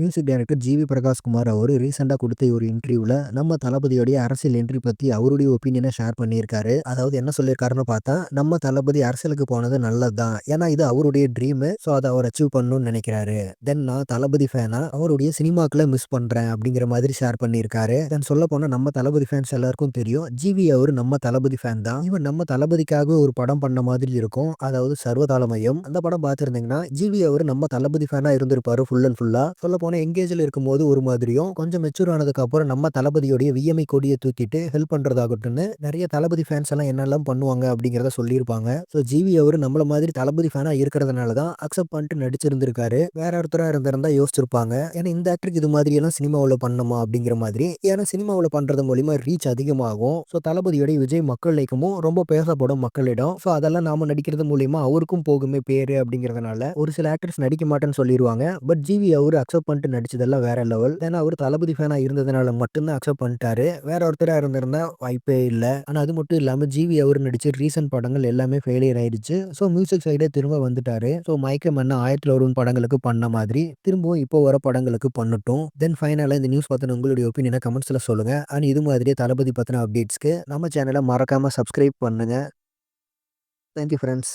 Music director G V Prakash Kumar அவர் ரீசெண்டாக கொடுத்த ஒரு இன்டர்வியூவில் நம்ம தளபதியோடைய அரசியல் என்ட்ரி பற்றி அவருடைய ஒப்பீனியனை ஷேர் பண்ணியிருக்காரு. அதாவது என்ன சொல்லியிருக்காருன்னு பார்த்தா நம்ம தளபதி அரசியலுக்கு போனது நல்லது தான் ஏன்னா இது அவருடைய ட்ரீமு ஸோ அதை அவர் அச்சீவ் பண்ணணும்னு நினைக்கிறாரு. தென் நான் தளபதி ஃபேனாக அவருடைய சினிமாக்களை மிஸ் பண்ணுறேன் அப்படிங்கிற மாதிரி ஷேர் பண்ணியிருக்காரு. தென் சொல்ல போனால் நம்ம தளபதி ஃபேன்ஸ் எல்லாருக்கும் தெரியும். ஜிவி அவர் நம்ம தளபதி ஃபேன் தான். இவன் நம்ம தளபதிக்காக ஒரு படம் பண்ண மாதிரி இருக்கும். அதாவது சர்வதாள மையம். அந்த படம் பார்த்துருந்தீங்கன்னா ஜிவி அவர் நம்ம தளபதி ஃபேனாக இருந்திருப்பாரு ஃபுல் அண்ட் ஃபுல்லாக சொல்ல போனால் எங்கேஜில் இருக்கும்போது ஒரு மாதிரியும் கொஞ்சம் மெச்சூர் ஆனதுக்கு அப்புறம் நம்ம தளபதியோடைய விஎம்ஐ கொடியை தூக்கிட்டு ஹெல்ப் பண்ணுறதாகட்டும்னு நிறைய தளபதி ஃபேன்ஸ் எல்லாம் என்னெல்லாம் பண்ணுவாங்க அப்படிங்கிறத சொல்லியிருப்பாங்க. ஸோ ஜிவி அவர் நம்மள மாதிரி தளபதி ஃபேனாக இருக்கிறதுனால தான் அக்செப்ட் பண்ணிட்டு நடிச்சிருந்திருக்காரு. வேற ஒருத்தராக இருந்திருந்தா யோசிச்சிருப்பாங்க. ஏன்னா இந்த ஆக்டருக்கு இது மாதிரி எல்லாம் சினிமாவில் பண்ணணுமா அப்படிங்கிற மாதிரி. ஏன்னா சினிமாவில் பண்ணுறது மூலிமா ரீச் அதிகமாகும். ஸோ தளபதியோடைய விஜய் மக்கள் லைக்கமும் ரொம்ப பேசப்படும் மக்களிடம். ஸோ அதெல்லாம் நாம நடிக்கிறது மூலியமா அவருக்கும் போகுமே பேரு அப்படிங்கிறதுனால ஒரு சில ஆக்டர்ஸ் நடிக்க மாட்டேன்னு சொல்லிடுவாங்க பட் ஜிவி அவர் அக்செப்ட் பண்ணிட்டு நடிச்சதெல்லாம் வேற லெவல். ஏன்னா அவர் தளபதி ஃபேனாக இருந்ததுனால மட்டும்தான் அக்செப்ட் பண்ணிட்டாரு. வேற ஒருத்தராக இருந்திருந்தா வாய்ப்பே இல்லை. ஆனால் அது மட்டும் இல்லாமல் ஜிவி அவர் நடிச்ச ரீசன்ட் படங்கள் எல்லாமே ஃபெயிலியர் ஆயிடுச்சு. ஸோ மியூசிக் சைடே திரும்ப வந்துட்டாரு. ஸோ மயக்கம் என்ன ஆயிரத்தில் வரும் படங்களுக்கு பண்ண மாதிரி. திரும்பவும் இப்போ வர படங்களுக்கு பண்ணட்டும். தென் ஃபைனலாக இந்த நியூஸ் பார்த்து உங்களுடைய ஒப்பீனியனை கமெண்ட்ஸில் சொல்லுங்கள் அண்ட் இது மாதிரியே தளபதி பற்றின அப்டேட்ஸ்க்கு நம்ம சேனலை மறக்காமல் சப்ஸ்கிரைப் பண்ணுங்கள் தேங்க்யூ ஃப்ரெண்ட்ஸ்